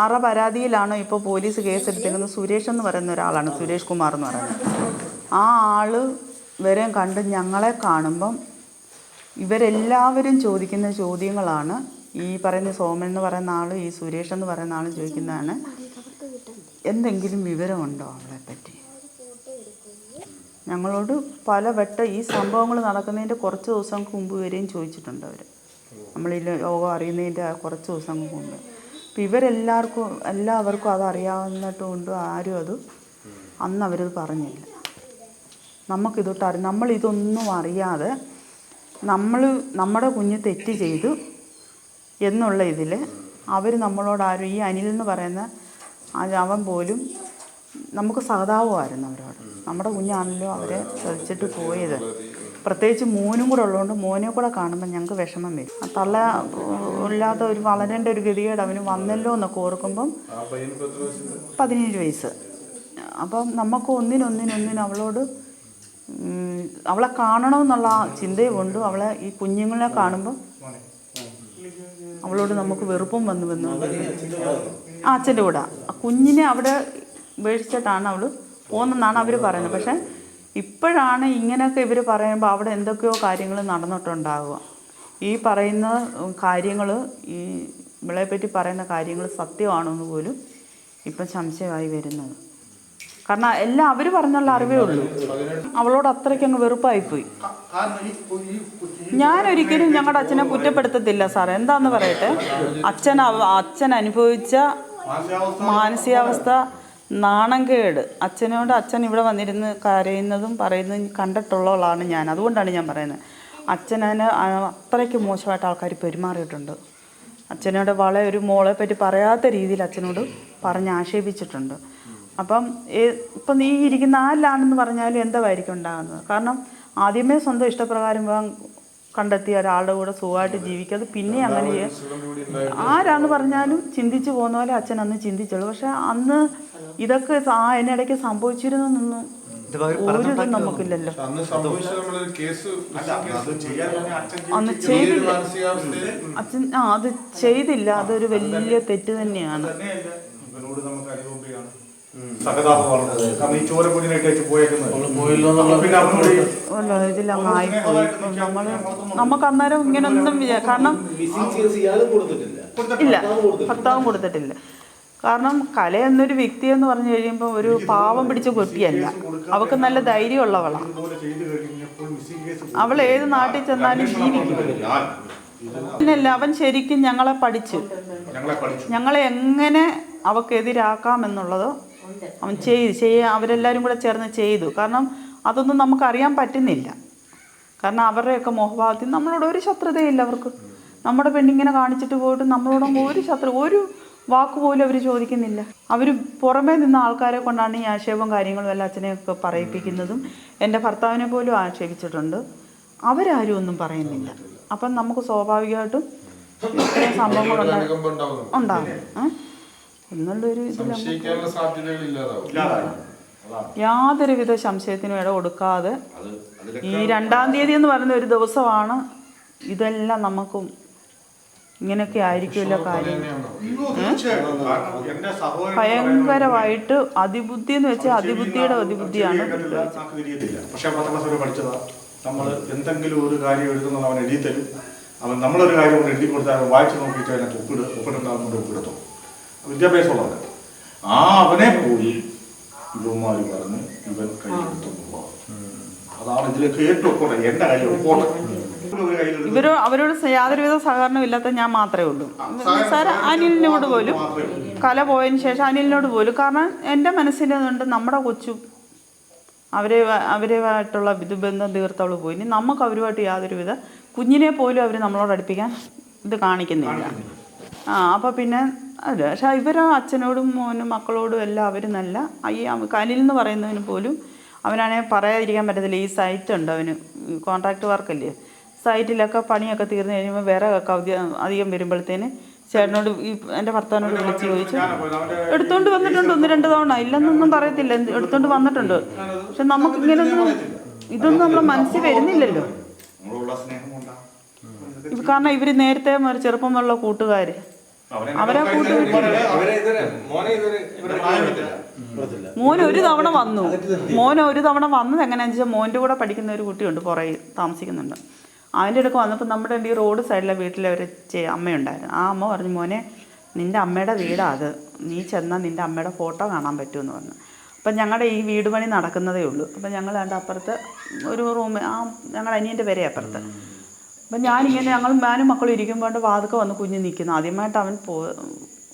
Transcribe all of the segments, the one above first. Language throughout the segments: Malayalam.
ആറ പരാതിയിലാണോ ഇപ്പോൾ പോലീസ് കേസ് എടുത്തിരിക്കുന്നത് സുരേഷ് എന്ന് പറയുന്ന ഒരാളാണ്. സുരേഷ് കുമാർ എന്ന് പറയുന്നത്. ആ ആൾ വരെ കണ്ട് ഞങ്ങളെ കാണുമ്പം ഇവരെല്ലാവരും ചോദിക്കുന്ന ചോദ്യങ്ങളാണ്. ഈ പറയുന്ന സോമൻ എന്ന് പറയുന്ന ആൾ ഈ സുരേഷ് എന്ന് പറയുന്ന ആളും ചോദിക്കുന്നതാണ്. എന്തെങ്കിലും വിവരമുണ്ടോ പറ്റി? ഞങ്ങളോട് പല വട്ട ഈ സംഭവങ്ങൾ നടക്കുന്നതിന്റെ കുറച്ച് ദിവസങ്ങൾക്ക് മുമ്പ് വരെയും ചോദിച്ചിട്ടുണ്ട് അവർ നമ്മളിൽ യോഗം അറിയുന്നതിന്റെ കുറച്ച് ദിവസങ്ങൾക്ക് മുമ്പ്. അപ്പം ഇവരെല്ലാവർക്കും എല്ലാവർക്കും അത് അറിയാവുന്നതുകൊണ്ട് ആരും അത് അന്ന് അവരത് പറഞ്ഞില്ല. നമുക്കിതൊട്ട് അറി നമ്മളിതൊന്നും അറിയാതെ നമ്മൾ നമ്മുടെ കുഞ്ഞ് തെറ്റ് ചെയ്തു എന്നുള്ള ഇതിൽ അവർ നമ്മളോട് ആരും ഈ അനിൽ എന്ന് പറയുന്ന അവൻ പോലും നമുക്ക് സഹതാപമായിരുന്നു അവരോട്. നമ്മുടെ കുഞ്ഞാണല്ലോ അവരെ ചതിച്ചിട്ട് പോയത്. പ്രത്യേകിച്ച് മോനും കൂടെ ഉള്ളതുകൊണ്ട് മോനെ കൂടെ കാണുമ്പോൾ ഞങ്ങൾക്ക് വിഷമം വരും. തള്ള ഉം, ഇല്ലാത്ത ഒരു വളരേണ്ട ഒരു ഗതികേട് അവന് വന്നല്ലോ എന്നൊക്കെ ഓർക്കുമ്പം പതിനേഴ് വയസ്സ്. അപ്പം നമുക്ക് ഒന്നിനൊന്നിനൊന്നിന് അവളോട് അവളെ കാണണമെന്നുള്ള ആ ചിന്തയും ഉണ്ട് അവളെ ഈ കുഞ്ഞുങ്ങളെ കാണുമ്പോൾ അവളോട് നമുക്ക് വെറുപ്പും വന്നു വന്നു ആ അച്ഛന്റെ കൂടെ. കുഞ്ഞിനെ അവിടെ ഉപേക്ഷിച്ചിട്ടാണ് അവൾ പോകുന്നതെന്നാണ് അവർ പറയുന്നത്. പക്ഷേ ഇപ്പോഴാണ് ഇങ്ങനെയൊക്കെ ഇവർ പറയുമ്പോൾ അവിടെ എന്തൊക്കെയോ കാര്യങ്ങൾ നടന്നിട്ടുണ്ടാവുക. ഈ പറയുന്ന കാര്യങ്ങൾ ഈ ഇവളെപ്പറ്റി പറ്റി പറയുന്ന കാര്യങ്ങൾ സത്യമാണെന്ന് പോലും ഇപ്പം സംശയമായി വരുന്നത്. കാരണം എല്ലാം അവർ പറഞ്ഞുള്ള അറിവേ ഉള്ളൂ. അവളോട് അത്രയ്ക്ക് അങ്ങ് വെറുപ്പായിപ്പോയി. ഞാൻ ഒരിക്കലും ഞങ്ങളുടെ അച്ഛനെ കുറ്റപ്പെടുത്തത്തില്ല സാർ എന്താന്ന് പറയട്ടെ? അച്ഛൻ അച്ഛൻ അനുഭവിച്ച മാനസികാവസ്ഥ നാണംകേട് അച്ഛനോട് അച്ഛൻ ഇവിടെ വന്നിരുന്ന് കരയുന്നതും പറയുന്നതും കണ്ടിട്ടുള്ളവളാണ് ഞാൻ. അതുകൊണ്ടാണ് ഞാൻ പറയുന്നത്. അച്ഛനെ അത്രയ്ക്ക് മോശമായിട്ട് ആൾക്കാർ പെരുമാറിയിട്ടുണ്ട്. അച്ഛനോട് വളരെ ഒരു മോളെ പറ്റി പറയാത്ത രീതിയിൽ അച്ഛനോട് പറഞ്ഞ് ആക്ഷേപിച്ചിട്ടുണ്ട്. അപ്പം ഇപ്പം നീ ഇരിക്കുന്ന ആരിലാണെന്ന് പറഞ്ഞാലും എന്തായിരിക്കും ഉണ്ടാകുന്നത്? കാരണം ആദ്യമേ സ്വന്തം ഇഷ്ടപ്രകാരം കണ്ടെത്തിയ ഒരാളുടെ കൂടെ സുഖമായിട്ട് ജീവിക്കുക. അത് പിന്നെ അങ്ങനെ ചെയ്യ- ആരാന്ന് പറഞ്ഞാലും ചിന്തിച്ചു പോകുന്ന പോലെ അച്ഛൻ അന്ന് ചിന്തിച്ചുള്ളൂ. പക്ഷെ അന്ന് ഇതൊക്കെ ആ അതിനിടയ്ക്ക് സംഭവിച്ചിരുന്നൊന്നും നമുക്കില്ലല്ലോ. അന്ന് ചെയ്തില്ല. അച്ഛൻ ആ അത് ചെയ്തില്ല. അതൊരു വലിയ തെറ്റ് തന്നെയാണ്. നമുക്ക് അന്നേരം ഇങ്ങനൊന്നും കാരണം ഇല്ല. ഭർത്താവും കൊടുത്തിട്ടില്ല. കാരണം കല എന്നൊരു വ്യക്തി എന്ന് പറഞ്ഞു കഴിയുമ്പോൾ ഒരു പാവം പിടിച്ച കുട്ടിയല്ല. അവൾക്ക് നല്ല ധൈര്യമുള്ളവളാണ് അവൾ ഏത് നാട്ടിൽ ചെന്നാലും ജീവിക്കും. പിന്നല്ല അവൻ ശരിക്കും ഞങ്ങളെ പഠിച്ചു. ഞങ്ങളെ എങ്ങനെ അവക്കെതിരാക്കാം എന്നുള്ളത് അവൻ ചെയ്തു ചെയ്യ അവരെല്ലാവരും കൂടെ ചേർന്ന് ചെയ്തു. കാരണം അതൊന്നും നമുക്കറിയാൻ പറ്റുന്നില്ല. കാരണം അവരുടെയൊക്കെ മോഹഭാവത്തിൽ നമ്മളോട് ഒരു ശത്രുതയില്ല അവർക്ക്. നമ്മുടെ പെണ്ണിങ്ങനെ കാണിച്ചിട്ട് പോയിട്ട് നമ്മളോടൊന്നും ഒരു ശത്രു ഒരു വാക്ക് പോലും അവർ ചോദിക്കുന്നില്ല. അവർ പുറമേ നിന്ന ആൾക്കാരെ കൊണ്ടാണ് ഈ ആക്ഷേപം കാര്യങ്ങളും എല്ലാം അച്ഛനെയൊക്കെ പറയിപ്പിക്കുന്നതും എന്റെ ഭർത്താവിനെ പോലും ആക്ഷേപിച്ചിട്ടുണ്ട്. അവരാരും ഒന്നും പറയുന്നില്ല. അപ്പം നമുക്ക് സ്വാഭാവികമായിട്ടും ഇത്രയും സംഭവങ്ങളുണ്ടാകും ഉണ്ടാകും എന്നുള്ളൊരു യാതൊരുവിധ സംശയത്തിനും ഇട കൊടുക്കാതെ ഈ രണ്ടാം തീയതി എന്ന് പറയുന്ന ഒരു ദിവസമാണ് ഇതെല്ലാം നമുക്കും ഇങ്ങനെയൊക്കെ ആയിരിക്കുമല്ലോ കാര്യം. ഭയങ്കരമായിട്ട് അതിബുദ്ധി എന്ന് വെച്ചാൽ അതിബുദ്ധിയുടെ അതിബുദ്ധിയാണ്. പക്ഷെ പത്താം ക്ലാസ് വരെ പഠിച്ചതാ നമ്മൾ എന്തെങ്കിലും ഒരു കാര്യം എഴുതുന്നത് അവൻ എഴുതി തരും അവൻ നമ്മളൊരു കാര്യം കൊണ്ട് എഴുതി കൊടുത്താൽ അവൻ വായിച്ചു നോക്കിയിട്ട് അതിനകത്ത് ഒപ്പിട് ഒപ്പിടുണ്ടാകുന്നുണ്ട് ഒപ്പിടുത്തും വിദ്യാഭ്യാസമുള്ളവൻ ആ അവനെ പോയി ഇവന്മാര് പറഞ്ഞ് ഇവൻ കയ്യെടുത്തു അതാണ് ഇതിലേക്ക് ഏറ്റവും കൂടെ എന്റെ കാര്യം. കയ്യിൽ ഇവരോ അവരോട് യാതൊരുവിധ സഹകരണം ഇല്ലാത്ത ഞാൻ മാത്രമേ ഉള്ളൂ. സാർ അനിലിനോട് പോലും കല പോയതിന് ശേഷം അനിലിനോട് പോലും കാരണം എന്റെ മനസ്സിലുണ്ട് നമ്മുടെ കൊച്ചു അവരെ അവരുമായിട്ടുള്ള ഇത് ബന്ധം തീർത്തവൾ പോയി. ഇനി നമുക്ക് അവരുമായിട്ട് യാതൊരുവിധ കുഞ്ഞിനെ പോലും അവർ നമ്മളോട് അടുപ്പിക്കാൻ ഇത് കാണിക്കുന്നില്ല. ആ അപ്പോൾ പിന്നെ അല്ല പക്ഷെ ഇവർ അച്ഛനോടും മോനും മക്കളോടും എല്ലാം അവർ നല്ല. ഈ കനിൽ എന്ന് പറയുന്നതിന് പോലും അവനാണെങ്കിൽ പറയാതിരിക്കാൻ പറ്റത്തില്ല. ഈ സൈറ്റ് ഉണ്ട് അവന്. കോൺട്രാക്ട് വർക്കല്ലേ? സൈറ്റിലൊക്കെ പണിയൊക്കെ തീർന്നു കഴിയുമ്പോൾ വേറെ അധികം വരുമ്പോഴത്തേന് ചേട്ടനോട് ഈ എന്റെ ഭർത്താവിനോട് വിളിച്ച് ചോദിച്ചു എടുത്തുകൊണ്ട് വന്നിട്ടുണ്ട് ഒന്ന് രണ്ട് തവണ. ഇല്ലെന്നൊന്നും പറയത്തില്ല. എടുത്തുകൊണ്ട് വന്നിട്ടുണ്ട്. പക്ഷെ നമുക്ക് ഇങ്ങനെയൊന്നും ഇതൊന്നും നമ്മളെ മനസ്സിൽ വരുന്നില്ലല്ലോ. കാരണം ഇവർ നേരത്തെ ചെറുപ്പമുള്ള അവനെ അവരെ. മോൻ ഒരു തവണ വന്നു. മോൻ ഒരു തവണ വന്നത് എങ്ങനെയാണെന്ന് വെച്ചാൽ മോന്റെ കൂടെ പഠിക്കുന്ന ഒരു കുട്ടിയുണ്ട്. പുറകെ താമസിക്കുന്നുണ്ട്. അതിന്റെ അടുക്ക് വന്നപ്പോൾ നമ്മുടെ ഈ റോഡ് സൈഡിലെ വീട്ടിലെ ഒരു ചേ അമ്മയുണ്ടായിരുന്നു. ആ അമ്മ പറഞ്ഞു മോനെ നിന്റെ അമ്മയുടെ വീടാണ് അത്. നീ ചെന്നാൽ നിന്റെ അമ്മയുടെ ഫോട്ടോ കാണാൻ പറ്റുമെന്ന് പറഞ്ഞു. അപ്പം ഞങ്ങളുടെ ഈ വീട് പണി നടക്കുന്നതേ ഉള്ളൂ. അപ്പം ഞങ്ങൾ അതിന്റെ അപ്പുറത്ത് ഒരു റൂം ആ ഞങ്ങളുടെ അനിയന്റെ പേരെ അപ്പുറത്ത്. അപ്പം ഞാനിങ്ങനെ ഞങ്ങൾ ഞാനും മക്കളും ഇരിക്കുമ്പോൾ വാതുക്കെ വന്ന് കുഞ്ഞ് നിൽക്കുന്നു. ആദ്യമായിട്ട് അവൻ പോ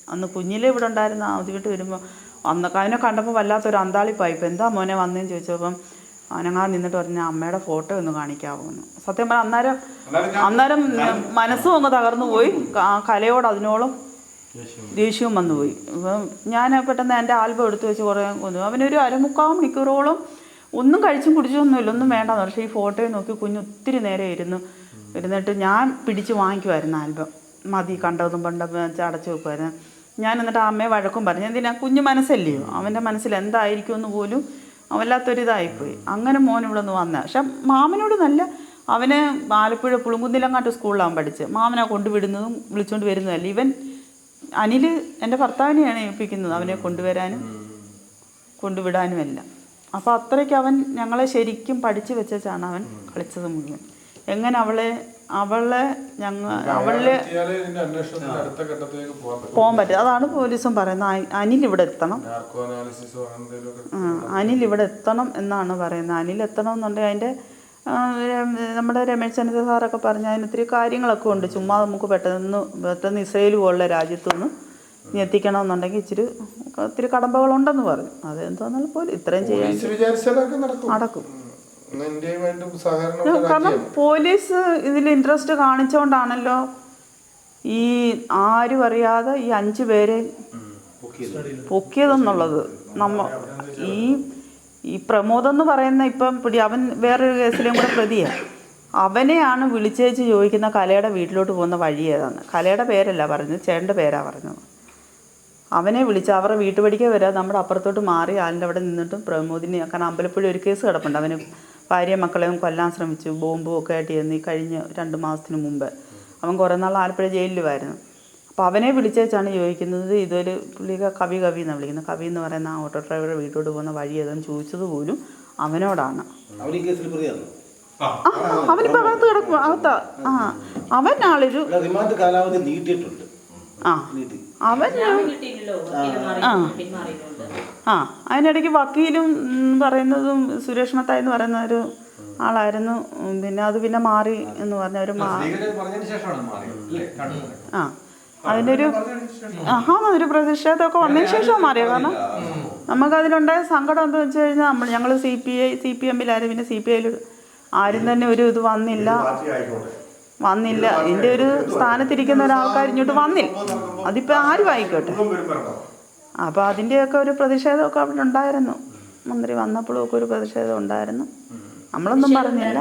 അന്ന് കുഞ്ഞിലേ ഇവിടെ ഉണ്ടായിരുന്ന ആദ്യമായിട്ട് വരുമ്പോൾ അന്നൊക്കെ അതിനെ കണ്ടപ്പോൾ വല്ലാത്തൊരു അന്താളിപ്പായി. ഇപ്പം എന്താ മോനെ വന്നേന്ന് ചോദിച്ചപ്പം അവനങ്ങാ നിന്നിട്ട് പറഞ്ഞ അമ്മയുടെ ഫോട്ടോ ഒന്ന് കാണിക്കാവോ എന്ന് സത്യം പറഞ്ഞാൽ അന്നേരം അന്നേരം മനസ്സും അങ്ങ് തകർന്നു പോയി. ആ കലയോട് അതിനോളം ദേഷ്യവും വന്നുപോയി അപ്പം ഞാൻ പെട്ടെന്ന് എന്റെ ആൽബം എടുത്തു വെച്ച് കുറേ കൊന്നു. അവനൊരു അരമുക്കാൽ മണിക്കൂറോളം ഒന്നും കഴിച്ചും കുടിച്ചൊന്നുമില്ല ഒന്നും വേണ്ടെന്ന് പക്ഷേ ഈ ഫോട്ടോയിൽ നോക്കി കുഞ്ഞ് ഒത്തിരി നേരം ഇരുന്നു. ഇരുന്നിട്ട് ഞാൻ പിടിച്ച് വാങ്ങിക്കുമായിരുന്നു ആൽബം. മതി കണ്ടതും പണ്ട അടച്ചു വെക്കുമായിരുന്നു ഞാൻ എന്നിട്ട് ആ അമ്മയെ വഴക്കും പറഞ്ഞു. എന്തിനാ? കുഞ്ഞു മനസ്സല്ലയോ? അവന്റെ മനസ്സിൽ എന്തായിരിക്കുമെന്ന് പോലും വല്ലാത്തൊരിതായിപ്പോയി. അങ്ങനെ മോൻ ഇവിടെ നിന്ന് വന്ന. പക്ഷെ മാമനോട് നല്ല അവന് ആലപ്പുഴ പുളുങ്കുന്നിലങ്ങാട്ട് സ്കൂളിലാണ് പഠിച്ചത്. മാമനെ കൊണ്ടുവിടുന്നതും വിളിച്ചുകൊണ്ട് വരുന്നതല്ല. ഇവൻ അനിൽ എന്റെ ഭർത്താവിനെയാണ് ഏൽപ്പിക്കുന്നത് അവനെ കൊണ്ടുവരാനും കൊണ്ടുവിടാനും എല്ലാം. അപ്പോൾ അത്രയ്ക്ക് അവൻ ഞങ്ങളെ ശരിക്കും പഠിച്ചു വെച്ചാണ് അവൻ കളിച്ചത് മുഴുവൻ. എങ്ങനെ അവളെ അവളെ ഞങ്ങൾ അവളെ പോകാൻ പറ്റും. അതാണ് പോലീസും പറയുന്നത്. അനിൽ ഇവിടെ എത്തണം. അനിൽ ഇവിടെ എത്തണം എന്നാണ് പറയുന്നത്. അനിൽ എത്തണം എന്നുണ്ടെങ്കിൽ അതിന്റെ നമ്മുടെ രമേശ് ചെന്നിത്തല സാറൊക്കെ പറഞ്ഞ അതിന് ഒത്തിരി കാര്യങ്ങളൊക്കെ ഉണ്ട്. ചുമ്മാ നമുക്ക് പെട്ടെന്ന് പെട്ടെന്ന് ഇസ്രയേൽ പോലുള്ള രാജ്യത്തുനിന്ന് ഇനി എത്തിക്കണമെന്നുണ്ടെങ്കിൽ ഇച്ചിരി ഒത്തിരി കടമ്പകളുണ്ടെന്ന് പറഞ്ഞു. അതെന്തോന്നാലും പോലും ഇത്രയും ചെയ്യാൻ നടക്കും. കാരണം പോലീസ് ഇതിൽ ഇൻട്രസ്റ്റ് കാണിച്ചോണ്ടാണല്ലോ ഈ ആരും അറിയാതെ ഈ അഞ്ചു പേരെ പൊക്കിയതെന്നുള്ളത്. നമ്മ ഈ ഈ പ്രമോദ് എന്ന് പറയുന്ന ഇപ്പം പിടി അവൻ വേറൊരു കേസിലും കൂടെ പ്രതിയാണ് അവനെയാണ് വിളിച്ചേച്ച് ചോദിക്കുന്ന കലയുടെ വീട്ടിലോട്ട് പോകുന്ന വഴി ഏതാണ് കലയുടെ പേരല്ല പറഞ്ഞത് ചേട്ടന്റെ പേരാ പറഞ്ഞത്. അവനെ വിളിച്ച് അവരുടെ വീട്ടുപടിക്കേ വരാതെ നമ്മുടെ അപ്പുറത്തോട്ട് മാറി ആലിന്റെ അവിടെ നിന്നിട്ടും പ്രമോദിനെ കാരണം അമ്പലപ്പുഴ ഒരു കേസ് കിടപ്പുണ്ട്. അവന് ഭാര്യ മക്കളെയും കൊല്ലാൻ ശ്രമിച്ചു. ബോംബും ഒക്കെ ആയിട്ട് ചെന്ന് ഈ കഴിഞ്ഞ രണ്ട് മാസത്തിന് മുമ്പ്. അവൻ കുറേ നാൾ ആലപ്പുഴ ജയിലിലുമായിരുന്നു അപ്പോൾ അവനെ വിളിച്ചേച്ചാണ് ചോദിക്കുന്നത് ഇതൊരു പുള്ളിക്ക് കവി കവി എന്നാണ് വിളിക്കുന്നത്. കവി എന്ന് പറയുന്ന ആ ഓട്ടോ ഡ്രൈവറുടെ വീട്ടോട്ട് പോകുന്ന വഴി ഏതെന്ന് ചോദിച്ചത് പോലും അവനോടാണ്. അവനിപ്പോൾ അകത്ത് കിടക്കും അകത്താ. ആ അവൻ ആളൊരു ആ. നീട്ടി. അവൻ ആ. ആ. അതിനിടയ്ക്ക് വക്കീലും പറയുന്നതും സുരേഷ് മത്തായി എന്ന് പറയുന്ന ഒരു ആളായിരുന്നു. പിന്നെ അത് പിന്നെ മാറി എന്ന് പറഞ്ഞ ഒരു ആ അതിനൊരു ഒരു ആഹാ ഒരു പ്രതിഷേധമൊക്കെ വന്നതിന് ശേഷം മാറിയ കാരണം നമുക്കതിലുണ്ടായ സങ്കടം എന്താ വെച്ച് കഴിഞ്ഞാൽ നമ്മൾ ഞങ്ങൾ C P I C P എമ്മിലായിരുന്നു. പിന്നെ സി പി ഐയിൽ ആരും തന്നെ ഒരു ഇത് വന്നില്ല. വന്നില്ല. ഇതിന്റെ ഒരു സ്ഥാനത്തിരിക്കുന്ന ഒരാൾക്കാർ ഇങ്ങോട്ട് വന്നില്ല. അതിപ്പോൾ ആര് പേരും അപ്പോൾ അതിന്റെയൊക്കെ ഒരു പ്രതിഷേധമൊക്കെ അവിടെ ഉണ്ടായിരുന്നു. മന്ത്രി വന്നപ്പോഴും ഒക്കെ ഒരു പ്രതിഷേധം ഉണ്ടായിരുന്നു. നമ്മളൊന്നും പറഞ്ഞില്ല.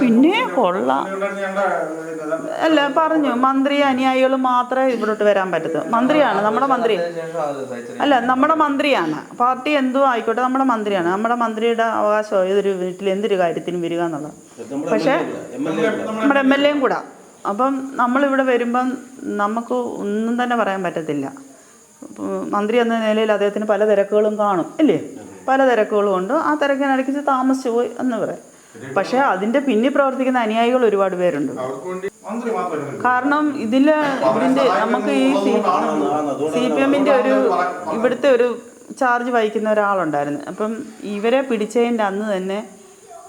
പിന്നെ കൊള്ളാം. അല്ല പറഞ്ഞു മന്ത്രി അനുയായികൾ മാത്രമേ ഇവിടോട്ട് വരാൻ പറ്റത്തു. മന്ത്രിയാണ് നമ്മുടെ മന്ത്രി. അല്ല നമ്മുടെ മന്ത്രിയാണ്. പാർട്ടി എന്തോ ആയിക്കോട്ടെ നമ്മുടെ മന്ത്രിയാണ്. നമ്മുടെ മന്ത്രിയുടെ അവകാശം ഏതൊരു വീട്ടിൽ എന്തൊരു കാര്യത്തിനും വരിക എന്നുള്ളത്. നമ്മുടെ പക്ഷേ നമ്മുടെ എം എൽ എയും കൂടാ. അപ്പം നമ്മളിവിടെ വരുമ്പം നമുക്ക് ഒന്നും തന്നെ പറയാൻ പറ്റത്തില്ല. മന്ത്രി എന്ന നിലയിൽ അദ്ദേഹത്തിന് പല തിരക്കുകളും കാണും അല്ലേ പല തിരക്കുകളും ഉണ്ട്. ആ തിരക്കിനടക്കിച്ച് താമസിച്ചു പോയി എന്ന് പറയാം. പക്ഷേ അതിന്റെ പിന്നിൽ പ്രവർത്തിക്കുന്ന അനുയായികൾ ഒരുപാട് പേരുണ്ട്. കാരണം ഇതിൽ ഇതിന്റെ നമുക്ക് ഈ സി സി പി എമ്മിന്റെ ഒരു ഇവിടുത്തെ ഒരു ചാർജ് വഹിക്കുന്ന ഒരാളുണ്ടായിരുന്നു. അപ്പം ഇവരെ പിടിച്ചതിന്റെ അന്ന് തന്നെ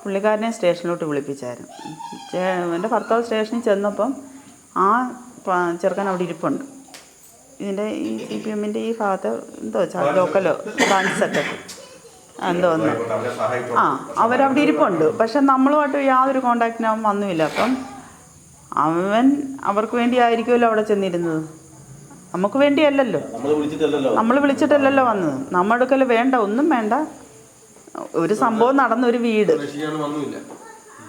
പുള്ളിക്കാരനെ സ്റ്റേഷനിലോട്ട് വിളിപ്പിച്ചായിരുന്നു. എന്റെ ഭർത്താവ് സ്റ്റേഷനിൽ ചെന്നപ്പം ആ ചെറുക്കൻ അവിടെ ഇരിപ്പുണ്ട്. ഇതിന്റെ ഈ സി പി എമ്മിന്റെ ഈ ഭാഗത്ത് എന്തോ ലോക്കലോ ബ്രാഞ്ച് സെക്രട്ടറി എന്തോ ഒന്ന്. അവരെ സഹായിക്കും ആ അവരവിടെ ഇരിപ്പുണ്ട്. പക്ഷെ നമ്മളുമായിട്ട് യാതൊരു കോണ്ടാക്റ്റിനും അവൻ വന്നുമില്ല. അപ്പം അവൻ അവർക്ക് വേണ്ടി ആയിരിക്കുമല്ലോ അവിടെ ചെന്നിരുന്നത്. നമുക്ക് വേണ്ടിയല്ലല്ലോ. നമ്മൾ വിളിച്ചിട്ടല്ലല്ലോ നമ്മൾ വിളിച്ചിട്ടല്ലല്ലോ വന്നത്. നമ്മുടെ അടുക്കൽ വേണ്ട ഒന്നും വേണ്ട. ഒരു സംഭവം നടന്ന ഒരു വീട്.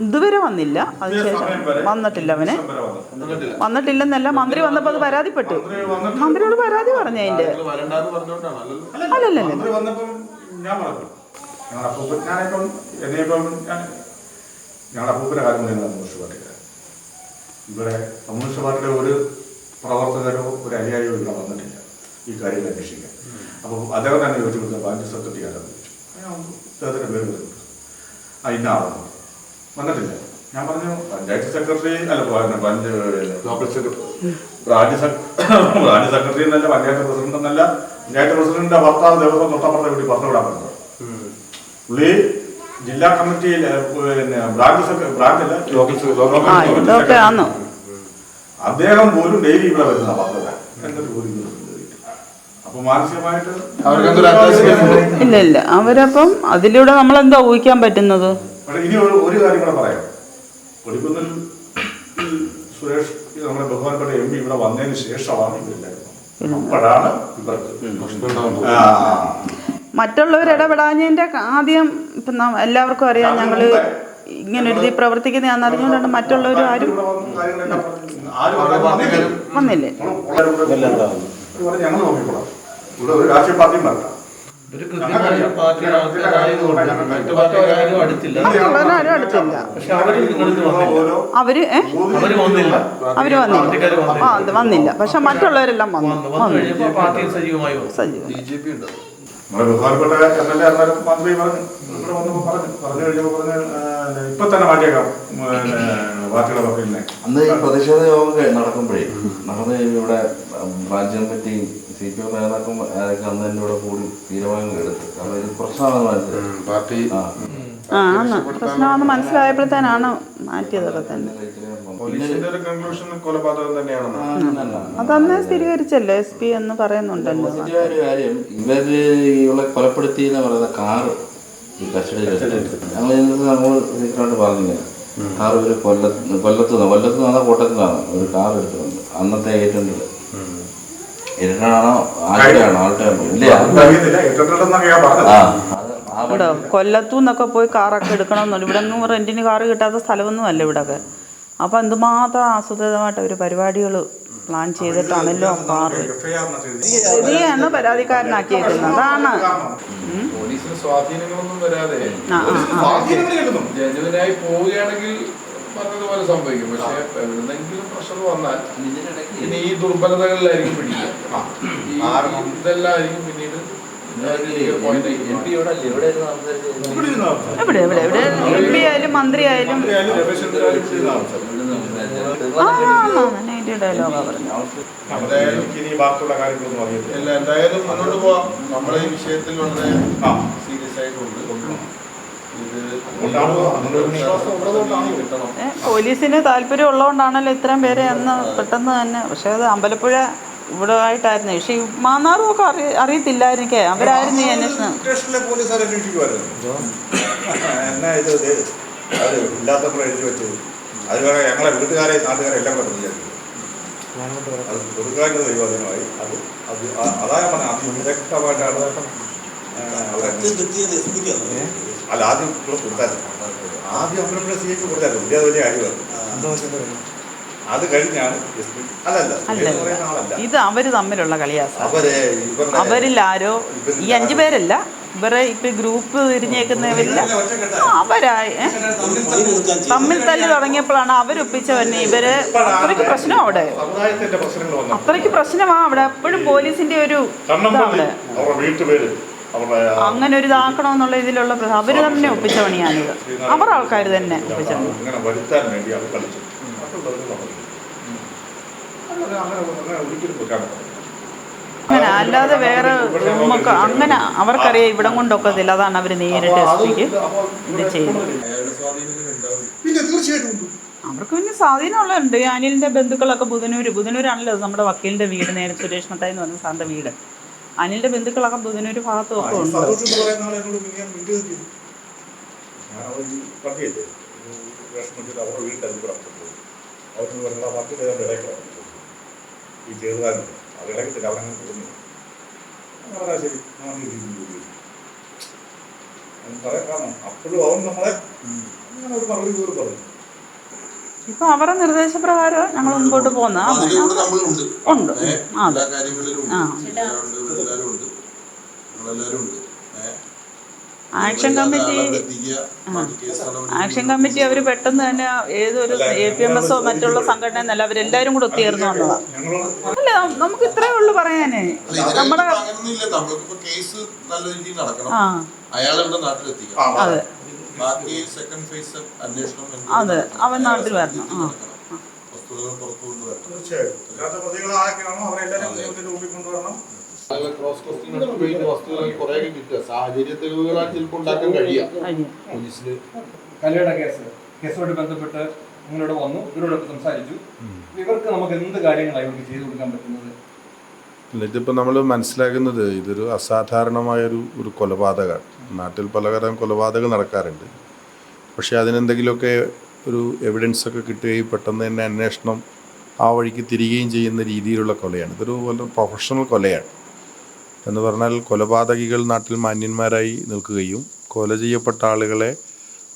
ഇതുവരെ വന്നില്ല. അതിനുശേഷം വന്നിട്ടില്ല അവന്. വന്നിട്ടില്ലെന്നല്ല മന്ത്രി വന്നപ്പോൾ അത് പരാതിപ്പെട്ടു. മന്ത്രിയോട് പരാതി പറഞ്ഞു അതിന്റെ. അല്ലല്ലല്ല. ഞാൻ പറഞ്ഞു ഞങ്ങളുടെ അപ്പൂപ്പൻ ഞാനിപ്പം എന്നെയിപ്പം ഞാൻ ഞങ്ങളുടെ അപ്പൂപ്പന്റെ കാര്യം പറയുന്നത് കമ്മ്യൂണിസ്റ്റ് പാർട്ടിക്കാരൻ ഇവിടെ കമ്മ്യൂണിസ്റ്റ് ഒരു പ്രവർത്തകരോ ഒരു അനുയായിയോ ഇവിടെ വന്നിട്ടില്ല ഈ കാര്യങ്ങൾ അന്വേഷിക്കാൻ. അപ്പോൾ അദ്ദേഹം തന്നെ ചോദിച്ചു കൊടുത്ത ബാങ്ക് സെക്രട്ടറി ആരാ ചോദിച്ചു. ഞാൻ അദ്ദേഹത്തിന്റെ പേര് വരുന്നുണ്ട് ആ ഇന്ന ആളാണ്. വന്നിട്ടില്ല. ഞാൻ പറഞ്ഞു പഞ്ചായത്ത് സെക്രട്ടറി അല്ല പഞ്ച secretary. Branch sec branch secretary എന്നല്ല പഞ്ചായത്ത് പ്രസിഡന്റ് എന്നല്ല പഞ്ചായത്ത് പ്രസിഡന്റിന്റെ ഭർത്താവ് ദിവസം തൊട്ടപ്പുറത്തെ വീട്ടിൽ പറഞ്ഞു വിടാൻ പറ്റുന്നത് പുള്ളി ജില്ലാ കമ്മിറ്റിയിൽ പിന്നെ ബ്രാഞ്ച് സെക്ര- ബ്രാഞ്ച് അല്ല ലോക്കൽ അദ്ദേഹം പോലും ഡെയിലി ഇവിടെ വരുന്ന പത്രത എന്നിട്ട് പോലും ഇല്ല ഇല്ല. അവരപ്പം അതിലൂടെ നമ്മൾ എന്താ ഊഹിക്കാൻ പറ്റുന്നത്? ഇനി ഒരു കാര്യം കൂടെ പറയാം. കൊടിക്കുന്നിൽ സുരേഷ് ഈ നമ്മുടെ ബഹുമാനപ്പെട്ട എം പി ഇവിടെ വന്നതിന് ശേഷമാണ് ഇവരില്ലായിരുന്നു അപ്പോഴാണ് ഇവർക്ക് മറ്റുള്ളവർ ഇടപെടാഞ്ഞതിന്റെ ആദ്യം ഇപ്പം എല്ലാവർക്കും അറിയാം ഞങ്ങൾ ഇങ്ങനെ ഒരു പ്രവർത്തിക്കുന്ന പ്രവർത്തിക്കുന്നതാണെന്ന് അറിഞ്ഞുകൊണ്ടാണ് മറ്റുള്ളവരും ആരും. ആരും വന്നില്ല. ഒരു രാഷ്ട്രീയ പാർട്ടിയും വരണ്ട. ഒരു കൃത്യമായ പാർട്ടി ആൾക്കാരായതുകൊണ്ട് മറ്റു പാർട്ടിക്കാരും അടുത്തില്ല. മറ്റുള്ളവരാരും അടുത്തില്ല. പക്ഷെ അവർ വന്നില്ല. അവർ അവർ വന്നില്ല. അവർ വന്നില്ല. വന്നില്ല. ആ അത് വന്നില്ല. പക്ഷെ മറ്റുള്ളവരെല്ലാം വന്നു. വന്നു. വന്നു കഴിഞ്ഞപ്പോ സജീവമായി. ബി ജെ പി ഉണ്ട്? നമ്മുടെ ബഹുമാനപ്പെട്ട എം എൽ എ എന്നാലും മന്ത്രി പറഞ്ഞു. ഇവിടെ വന്നപ്പോൾ പറഞ്ഞു. പറഞ്ഞു കഴിഞ്ഞപ്പോൾ പറഞ്ഞ് ആ, ഇപ്പൊ തന്നെ മാറ്റിയേക്കാം പാർട്ടിയുടെ പക്കലിനെ അന്ന് ഈ പ്രതിഷേധ യോഗം നടക്കുമ്പോഴേ നടന്ന് ഇവിടെ branch committee C P M ആരൊക്കെ അന്ന് എന്നോട് കൂടി തീരുമാനങ്ങൾ എടുത്തു. കാരണം ഇത് പ്രശ്നമാണെന്ന് മനസ്സിലായി. പാർട്ടി പാർട്ടി ആ പ്രശ്നമാണെന്ന് മനസ്സിലായപ്പോഴത്തേനാണ് മാറ്റിയതൊക്കെ തന്നെ. അതന്ന് സ്ഥിരീകരിച്ചല്ലോ എസ് പി എന്ന് പറയുന്നുണ്ടല്ലോ. ഒരു കാര്യം ഇവർ ഇവളെ കൊലപ്പെടുത്തി എന്ന് പറയുന്ന കാറ് ഈ കസ്റ്റഡിയിൽ ഞങ്ങൾ നമ്മൾ സീക്രട്ട് പറഞ്ഞില്ല? കാർ ഒരു കൊല്ലത്ത് കൊല്ലത്ത് നിന്ന് കൊല്ലത്ത് നിന്നാണ് കോട്ടയത്ത് നിന്നാണ് ഒരു കാർ എടുത്തിട്ടുണ്ട്. അന്നത്തെ ഏറ്റുണ്ട് ഇരട്ടാണോ ആൾട്ടയാണോ ആൾട്ടയാണോ ഇല്ല ആ അത് ആ ഇവിടെ കൊല്ലത്തു നിന്നൊക്കെ പോയി കാറൊക്കെ എടുക്കണമെന്നുണ്ട് ഇവിടെ ഒന്നും റെന്റിന് കാറ് കിട്ടാത്ത സ്ഥലമൊന്നും അല്ല ഇവിടെയൊക്കെ അപ്പോൾ എന്തുമാത്രം ആസൂത്രിതമായിട്ട് ഒരു പരിപാടികൾ പ്ലാൻ ചെയ്തിട്ടാണല്ലോ കാറ്. പ്രതിയാണ് പരാതിക്കാരനാക്കിയിരിക്കുന്നത് അതാണ്. പോവുകയാണെങ്കിൽ പറഞ്ഞതുപോലെ സംഭവിക്കും. പക്ഷെ എവിടുന്നെങ്കിലും പ്രഷർ വന്നാൽ പിന്നെ ഈ ദുർബലതകളിലായിരിക്കും പിടിക്കുക. ഇതെല്ലാം ആയിരിക്കും എവിടെ എവിടെ ഡയലോഗാ എന്തായാലും നമ്മളെ ഈ വിഷയത്തിൽ വളരെ പോലീസിന് താല്പര്യം ഉള്ളതുകൊണ്ടാണല്ലോ ഇത്രയും പേരെ അന്ന് പെട്ടെന്ന് തന്നെ. പക്ഷെ അത് അമ്പലപ്പുഴ ഇവിടെ ആയിട്ടായിരുന്നു പക്ഷെ മാന്നാറും ഒക്കെ അറി അറിയത്തില്ലായിരിക്കേ? അവരായിരുന്നു ഈ അന്വേഷണം. സ്റ്റേഷനിലെ പോലീസുകാർ അന്വേഷിക്കുമായിരുന്നു. എന്നാ ഇത് ഇത് അത് ഇല്ലാത്തപ്പോൾ എഴുതി വെച്ചത്? അത് വേറെ ഞങ്ങളെ വീട്ടുകാരെ നാട്ടുകാരെ എല്ലാം പറഞ്ഞു അത് കൊടുക്കാനുള്ള ദൈവാധീനമായി. അത് അത് ആ- അതാ ഞാൻ പറഞ്ഞത്. അതിവിദഗ്ധമായിട്ടാണ് ആ, അവിടെ അല്ല ആദ്യം കൊടുത്തായിരുന്നു. ആദ്യം അമ്പലപ്പുഴ സി കൊടുത്തായിരുന്നു. വലിയ വലിയ കാര്യമായിരുന്നു അത് കഴിഞ്ഞാണ് അല്ലല്ല ഇത് അവർ തമ്മിലുള്ള കളിയാ അവരെ അവരിൽ ആരോ ഈ അഞ്ചു പേരല്ല. ഇവരെ ഇപ്പൊ ഗ്രൂപ്പ് തിരിഞ്ഞേക്കുന്നവരില്ല. അവരായി? തമ്മിൽ തല്ലി തുടങ്ങിയപ്പോഴാണ് അവരൊപ്പിച്ചവന്നെ ഇവർ അത്രയ്ക്ക് പ്രശ്നം അവിടെ. അത്രയ്ക്ക് പ്രശ്നമാ അവിടെ. എപ്പോഴും പോലീസിന്റെ ഒരു അവിടെ. അങ്ങനെ ഒരു ഇതാക്കണമെന്നുള്ള ഇതിലുള്ള അവർ തന്നെ ഒപ്പിച്ച പണിയാണിത്. അവർ ആൾക്കാർ തന്നെ ഒപ്പിച്ച പണി. അങ്ങനെ അങ്ങനെ ഒരിക്കലും വെക്കാൻ അങ്ങനെ അല്ലാതെ വേറെ നമുക്ക് അങ്ങനെ അവർക്കറിയാം ഇവിടം കൊണ്ടൊക്കത്തില്ല അതാണ് അവർ നേരിട്ട് എസ് പിക്ക് ഇത് ചെയ്യുന്നത് പിന്നെ തീർച്ചയായിട്ടും ഉണ്ട്. അവർക്ക് പിന്നെ സ്വാധീനമുള്ളതുണ്ട് അനിലിന്റെ അനിലിന്റെ ബന്ധുക്കളൊക്കെ ബുധനൂര്. ബുധനൂരാണല്ലോ നമ്മുടെ വക്കീലിന്റെ വീട് നേരെ സുരേഷ് മത്തായി എന്ന് പറഞ്ഞ സാറിന്റെ വീട്. അനിലിന്റെ ബന്ധുക്കളൊക്കെ ബുധനൂര് ഭാഗത്തും ഒക്കെ ഉണ്ട്. അവരുടെ വീട്ടിൽ അവരോട് പറഞ്ഞാൽ ആ മറ്റു പേരുടെ ഇടയ്ക്കാണ് ഈ ചെറുതാനും അത് ഇടയ്ക്കില്ല അവരങ്ങനെ തോന്നി പറഞ്ഞാൽ ശരി. അവൻ പറയാൻ കാരണം അപ്പോഴും അവൻ നമ്മളെ അങ്ങനെ ഒരു മറുപടി പോലും പറഞ്ഞു. ഇപ്പൊ അവരുടെ നിർദ്ദേശപ്രകാരം ഞങ്ങൾ മുമ്പോട്ട് പോകുന്ന ഉണ്ട്. ആ ആക്ഷൻ കമ്മിറ്റി ആക്ഷൻ കമ്മിറ്റി അവർ പെട്ടെന്ന് തന്നെ ഏതൊരു എ പി എം എസോ മറ്റുള്ള സംഘടനയെന്നല്ല അവരെല്ലാവരും കൂടെ ഒത്തുചേർന്നു വന്നതാണ് അല്ല നമുക്ക് ഇത്രേ ഉള്ളു പറയാനേ. നമ്മുടെ അതെ. അവൻ നാട്ടിൽ വരണം. ആ. വസ്തുതകൾ പുറത്തു കൊണ്ടുവരണം. തീർച്ചയായും. യഥാർത്ഥ പ്രതികളാക്കണോ അവരെല്ലാവരും നിയമത്തിന്റെ മുമ്പിൽ കൊണ്ടുവരണം. ക്രോസ് ക്വസ്റ്റ്യൻ ഇതിന്റെ വസ്തുതകൾ കുറെ കിട്ടുക സാഹചര്യ തെളിവുകളാണ് ചിലപ്പോൾ ഉണ്ടാക്കാൻ കഴിയുക. കഴിയും. കലയുടെ കേസ് കേസുമായിട്ട് ബന്ധപ്പെട്ട് നിങ്ങളോട് വന്നു ഇവരോടൊക്കെ സംസാരിച്ചു. ഇവർക്ക് നമുക്ക് എന്ത് കാര്യങ്ങളാണ് ഇവർക്ക് ചെയ്തു കൊടുക്കാൻ പറ്റുന്നത്? ഇതിപ്പോൾ നമ്മൾ മനസ്സിലാക്കുന്നത് ഇതൊരു അസാധാരണമായൊരു ഒരു കൊലപാതകമാണ്. നാട്ടിൽ പലതരം കൊലപാതകം നടക്കാറുണ്ട്. പക്ഷേ അതിനെന്തെങ്കിലുമൊക്കെ ഒരു എവിഡൻസ് ഒക്കെ കിട്ടുകയും പെട്ടെന്ന് തന്നെ അന്വേഷണം ആ വഴിക്ക് തിരികുകയും ചെയ്യുന്ന രീതിയിലുള്ള കൊലയാണ്. ഇതൊരു വളരെ പ്രൊഫഷണൽ കൊലയാണ്. എന്ന് പറഞ്ഞാൽ കൊലപാതകികൾ നാട്ടിൽ മാന്യന്മാരായി നിൽക്കുകയും കൊല ചെയ്യപ്പെട്ട ആളുകളെ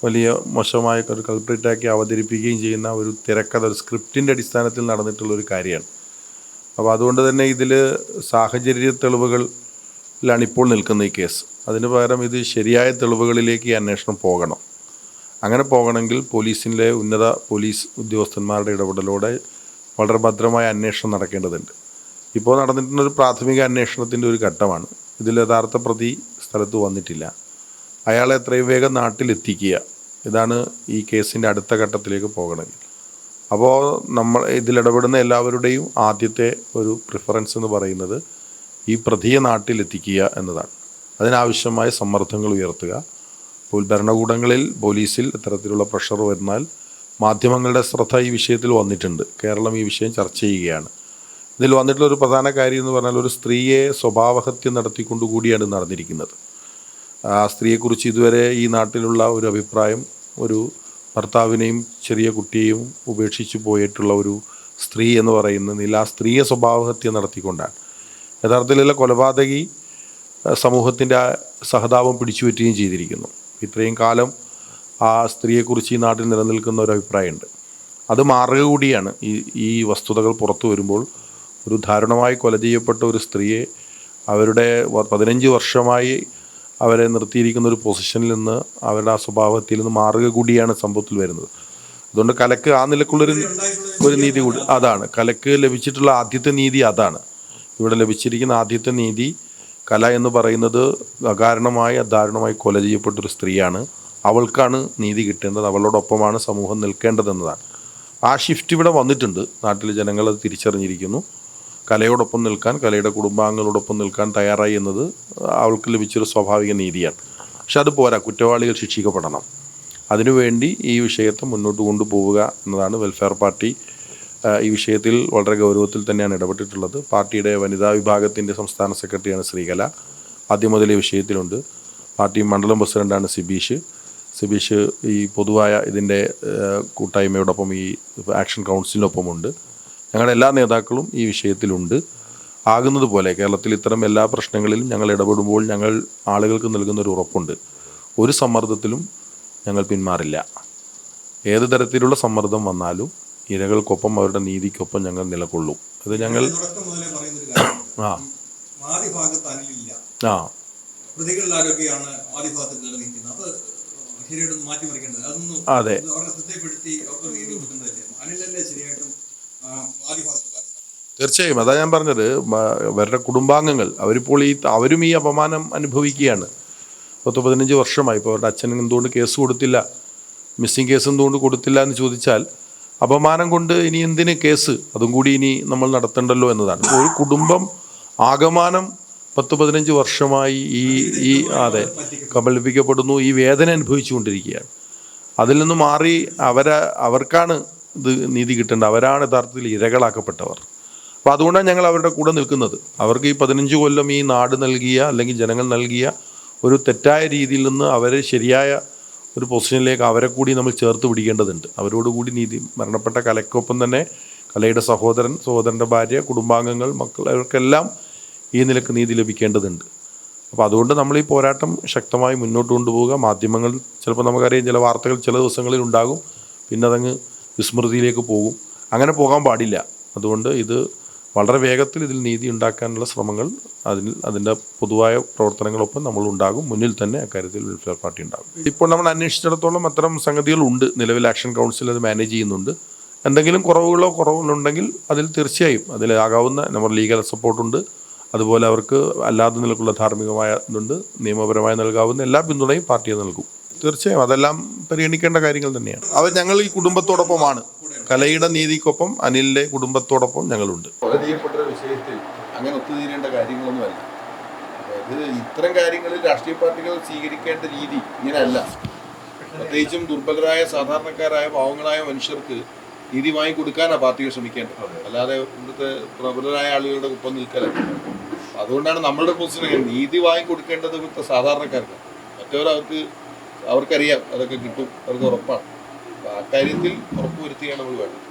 വലിയ മോശമായ ഒരു കൾപ്രിറ്റാക്കി അവതരിപ്പിക്കുകയും ചെയ്യുന്ന ഒരു തിരക്കഥ ഒരു സ്ക്രിപ്റ്റിന്റെ അടിസ്ഥാനത്തിൽ നടന്നിട്ടുള്ള ഒരു കാര്യമാണ്. അപ്പോൾ അതുകൊണ്ട് തന്നെ ഇതിൽ സാഹചര്യ തെളിവുകളിലാണ് ഇപ്പോൾ നിൽക്കുന്ന ഈ കേസ്. അതിന് പകരം ഇത് ശരിയായ തെളിവുകളിലേക്ക് ഈ അന്വേഷണം പോകണം. അങ്ങനെ പോകണമെങ്കിൽ പോലീസിന്റെ ഉന്നത പോലീസ് ഉദ്യോഗസ്ഥന്മാരുടെ ഇടപെടലോടെ വളരെ ഭദ്രമായ അന്വേഷണം നടക്കേണ്ടതുണ്ട്. ഇപ്പോൾ നടന്നിട്ടുള്ള ഒരു പ്രാഥമിക അന്വേഷണത്തിന്റെ ഒരു ഘട്ടമാണ്. ഇതിൽ യഥാർത്ഥ പ്രതി സ്ഥലത്ത് വന്നിട്ടില്ല. അയാളെ എത്രയും വേഗം നാട്ടിലെത്തിക്കുക. ഇതാണ് ഈ കേസിന്റെ അടുത്ത ഘട്ടത്തിലേക്ക് പോകണമെങ്കിൽ അപ്പോൾ നമ്മൾ ഇതിലിടപെടുന്ന എല്ലാവരുടെയും ആദ്യത്തെ ഒരു പ്രിഫറൻസ് എന്ന് പറയുന്നത് ഈ പ്രതിയെ നാട്ടിലെത്തിക്കുക എന്നതാണ്. അതിനാവശ്യമായ സമ്മർദ്ദങ്ങൾ ഉയർത്തുക. ഭരണകൂടങ്ങളിൽ പോലീസിൽ ഇത്തരത്തിലുള്ള പ്രഷർ വരുന്നാൽ മാധ്യമങ്ങളുടെ ശ്രദ്ധ ഈ വിഷയത്തിൽ വന്നിട്ടുണ്ട്. കേരളം ഈ വിഷയം ചർച്ച ചെയ്യുകയാണ്. ഇതിൽ വന്നിട്ടുള്ള ഒരു പ്രധാന കാര്യം എന്ന് പറഞ്ഞാൽ ഒരു സ്ത്രീയെ സ്വഭാവഹത്യ നടത്തിക്കൊണ്ടുകൂടിയാണ് കൂടിയാണ് നടന്നിരിക്കുന്നത്. ആ സ്ത്രീയെക്കുറിച്ച് ഇതുവരെ ഈ നാട്ടിലുള്ള ഒരു അഭിപ്രായം ഒരു ഭർത്താവിനെയും ചെറിയ കുട്ടിയെയും ഉപേക്ഷിച്ചു പോയിട്ടുള്ള ഒരു സ്ത്രീ എന്ന് പറയുന്നതിൽ ആ സ്ത്രീയെ സ്വഭാവഹത്യ നടത്തിക്കൊണ്ടാണ്. യഥാർത്ഥത്തിലുള്ള കൊലപാതകി സമൂഹത്തിന്റെ സഹതാപം പിടിച്ചു പറ്റുകയും ചെയ്തിരിക്കുന്നു. ഇത്രയും കാലം ആ സ്ത്രീയെക്കുറിച്ച് ഈ നാട്ടിൽ നിലനിൽക്കുന്ന ഒരു അഭിപ്രായമുണ്ട്. അത് മാറുക കൂടിയാണ് ഈ ഈ വസ്തുതകൾ പുറത്തു വരുമ്പോൾ ഒരു ദാരുണമായി കൊല ചെയ്യപ്പെട്ട ഒരു സ്ത്രീയെ അവരുടെ പതിനഞ്ച് വർഷമായി അവരെ നിർത്തിയിരിക്കുന്ന ഒരു പൊസിഷനിൽ നിന്ന് അവരുടെ ആ സ്വഭാവത്തിൽ നിന്ന് മാറുക കൂടിയാണ് സംഭവത്തിൽ വരുന്നത്. അതുകൊണ്ട് കലക്ക് ആ നിലക്കുള്ളൊരു ഒരു നീതി കൂടി അതാണ്. കലക്ക് ലഭിച്ചിട്ടുള്ള ആദ്യത്തെ നീതി അതാണ്. ഇവിടെ ലഭിച്ചിരിക്കുന്ന ആദ്യത്തെ നീതി കല എന്ന് പറയുന്നത് അകാരണമായി അദാരുണമായി കൊല ചെയ്യപ്പെട്ടൊരു സ്ത്രീയാണ്. അവൾക്കാണ് നീതി കിട്ടേണ്ടത് അവളോടൊപ്പമാണ് സമൂഹം നിൽക്കേണ്ടതെന്നതാണ്. ആ ഷിഫ്റ്റ് ഇവിടെ വന്നിട്ടുണ്ട്. നാട്ടിലെ ജനങ്ങൾ അത് തിരിച്ചറിഞ്ഞിരിക്കുന്നു. കലയോടൊപ്പം നിൽക്കാൻ കലയുടെ കുടുംബാംഗങ്ങളോടൊപ്പം നിൽക്കാൻ തയ്യാറായി എന്നത് അവൾക്ക് ലഭിച്ചൊരു സ്വാഭാവിക നീതിയാണ്. പക്ഷെ അത് പോരാ കുറ്റവാളികൾ ശിക്ഷിക്കപ്പെടണം. അതിനുവേണ്ടി ഈ വിഷയത്തെ മുന്നോട്ട് കൊണ്ടുപോവുക എന്നതാണ് വെൽഫെയർ പാർട്ടി ഈ വിഷയത്തിൽ വളരെ ഗൗരവത്തിൽ തന്നെയാണ് ഇടപെട്ടിട്ടുള്ളത്. പാർട്ടിയുടെ വനിതാ വിഭാഗത്തിന്റെ സംസ്ഥാന സെക്രട്ടറിയാണ് ശ്രീകല. ആദ്യം മുതൽ ഈ വിഷയത്തിലുണ്ട്. പാർട്ടി മണ്ഡലം പ്രസിഡന്റാണ് സിബീഷ്. സിബീഷ് ഈ പൊതുവായ ഇതിന്റെ കൂട്ടായ്മയോടൊപ്പം ഈ ആക്ഷൻ കൗൺസിലിനൊപ്പമുണ്ട് ഞങ്ങളുടെ എല്ലാ നേതാക്കളും ഈ വിഷയത്തിലുണ്ട്. ആകുന്നത് പോലെ കേരളത്തിൽ ഇത്തരം എല്ലാ പ്രശ്നങ്ങളിലും ഞങ്ങൾ ഇടപെടുമ്പോൾ ഞങ്ങൾ ആളുകൾക്ക് നൽകുന്ന ഒരു ഉറപ്പുണ്ട്. ഒരു സമ്മർദ്ദത്തിലും ഞങ്ങൾ പിന്മാറില്ല. ഏത് തരത്തിലുള്ള സമ്മർദ്ദം വന്നാലും ഇരകൾക്കൊപ്പം അവരുടെ നീതിക്കൊപ്പം ഞങ്ങൾ നിലകൊള്ളും. അത് ഞങ്ങൾ ആ. ആ. ആദ്യഭാഗത്ത് നിലനിൽക്കുന്നത്? അത് മാറ്റിമറിക്കേണ്ടത്. അതൊന്നും അതെ. അത് അവരെ ശ്രദ്ധപ്പെടുത്തി അവർക്ക് നീതി കൊടുക്കേണ്ടതല്ലേ അനിലല്ലേ ശരിയായിട്ടും തീർച്ചയായും. അതാ ഞാൻ പറഞ്ഞത്. അവരുടെ കുടുംബാംഗങ്ങൾ അവരിപ്പോൾ ഈ അവരും ഈ അപമാനം അനുഭവിക്കുകയാണ്. പത്ത് പതിനഞ്ച് വർഷമായി. ഇപ്പോൾ അവരുടെ അച്ഛൻ എന്തുകൊണ്ട് കേസ് കൊടുത്തില്ല? മിസ്സിംഗ് കേസ് എന്തുകൊണ്ട് കൊടുത്തില്ല എന്ന് ചോദിച്ചാൽ അപമാനം കൊണ്ട് ഇനി എന്തിന് കേസ്? അതും കൂടി ഇനി നമ്മൾ നടത്തണ്ടല്ലോ എന്നതാണ്. ഒരു കുടുംബം ആകമാനം പത്ത് പതിനഞ്ച് വർഷമായി ഈ ഈ അതെ കബളിപ്പിക്കപ്പെടുന്നു ഈ വേദന അനുഭവിച്ചുകൊണ്ടിരിക്കുകയാണ്. അതിൽ നിന്ന് മാറി അവരെ അവർക്കാണ് ഇത് നീതി കിട്ടേണ്ട അവരാണ് യഥാർത്ഥത്തിൽ ഇരകളാക്കപ്പെട്ടവർ. അപ്പോൾ അതുകൊണ്ടാണ് ഞങ്ങൾ അവരുടെ കൂടെ നിൽക്കുന്നത്. അവർക്ക് ഈ പതിനഞ്ച് കൊല്ലം ഈ നാട് നൽകിയ അല്ലെങ്കിൽ ജനങ്ങൾ നൽകിയ ഒരു തെറ്റായ രീതിയിൽ നിന്ന് അവരെ ശരിയായ ഒരു പൊസിഷനിലേക്ക് അവരെ കൂടി നമ്മൾ ചേർത്ത് പിടിക്കേണ്ടതുണ്ട്. അവരോട് കൂടി നീതി മരണപ്പെട്ട കലയ്ക്കൊപ്പം തന്നെ കലയുടെ സഹോദരൻ സഹോദരന്റെ ഭാര്യ കുടുംബാംഗങ്ങൾ മക്കൾ അവർക്കെല്ലാം ഈ നിലയ്ക്ക് നീതി ലഭിക്കേണ്ടതുണ്ട്. അപ്പോൾ അതുകൊണ്ട് നമ്മൾ ഈ പോരാട്ടം ശക്തമായി മുന്നോട്ട് കൊണ്ടുപോവുക. മാധ്യമങ്ങൾ ചിലപ്പോൾ നമുക്കറിയാം ചില വാർത്തകൾ ചില ദിവസങ്ങളിൽ ഉണ്ടാകും. പിന്നെ അതങ്ങ് വിസ്മൃതിയിലേക്ക് പോകും. അങ്ങനെ പോകാൻ പാടില്ല. അതുകൊണ്ട് ഇത് വളരെ വേഗത്തിൽ ഇതിൽ നീതി ഉണ്ടാക്കാനുള്ള ശ്രമങ്ങൾ അതിൽ അതിന്റെ പൊതുവായ പ്രവർത്തനങ്ങളൊപ്പം നമ്മൾ ഉണ്ടാകും. മുന്നിൽ തന്നെ അക്കാര്യത്തിൽ വെൽഫെയർ പാർട്ടി ഉണ്ടാകും. ഇപ്പോൾ നമ്മൾ അന്വേഷിച്ചിടത്തോളം അത്തരം സംഗതികളുണ്ട് നിലവിൽ ആക്ഷൻ കൗൺസിൽ അത് മാനേജ് ചെയ്യുന്നുണ്ട്. എന്തെങ്കിലും കുറവുകളോ കുറവുകളുണ്ടെങ്കിൽ അതിൽ തീർച്ചയായും അതിലാകാവുന്ന നമ്മൾ ലീഗൽ സപ്പോർട്ടുണ്ട് അതുപോലെ അവർക്ക് അല്ലാതെ നിലക്കുള്ള ധാർമ്മികമായ ഇതുണ്ട്. നിയമപരമായി നൽകാവുന്ന എല്ലാ പിന്തുണയും പാർട്ടിയെ നൽകും. തീർച്ചയായും അതെല്ലാം പരിഗണിക്കേണ്ട കാര്യങ്ങൾ തന്നെയാണ്. അവർ ഞങ്ങൾ ഈ കുടുംബത്തോടൊപ്പമാണ്. കലയുടെ നീതിക്കൊപ്പം അനിലിന്റെ കുടുംബത്തോടൊപ്പം ഞങ്ങളുണ്ട്. വിഷയത്തിൽ അങ്ങനെ ഒത്തുതീരേണ്ട കാര്യങ്ങളൊന്നുമല്ല അതായത് ഇത്തരം കാര്യങ്ങളിൽ രാഷ്ട്രീയ പാർട്ടികൾ സ്വീകരിക്കേണ്ട രീതി ഇങ്ങനെയല്ല. പ്രത്യേകിച്ചും ദുർബലരായ സാധാരണക്കാരായ പാവങ്ങളായ മനുഷ്യർക്ക് നീതി വാങ്ങി കൊടുക്കാനാണ് പാർട്ടികൾ ശ്രമിക്കേണ്ടത്. അല്ലാതെ ഇവിടുത്തെ പ്രബലരായ ആളുകളുടെ ഒപ്പം നിൽക്കലല്ല. അതുകൊണ്ടാണ് നമ്മളുടെ പൊസിഷൻ നീതി വാങ്ങി കൊടുക്കേണ്ടത് ഇവിടുത്തെ സാധാരണക്കാർക്ക്. മറ്റവർ അവർക്ക് അവർക്കറിയാം അതൊക്കെ കിട്ടും അവർക്ക് ഉറപ്പാണ്. അപ്പൊ ആ കാര്യത്തിൽ ഉറപ്പ് വരുത്തുകയാണ് നമ്മൾ വേണ്ടത്.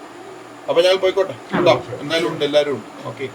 അപ്പൊ ഞാൻ പോയിക്കോട്ടെ. ഉണ്ടോ എന്തായാലും ഉണ്ട് എല്ലാവരും ഉണ്ട്. ഓക്കെ.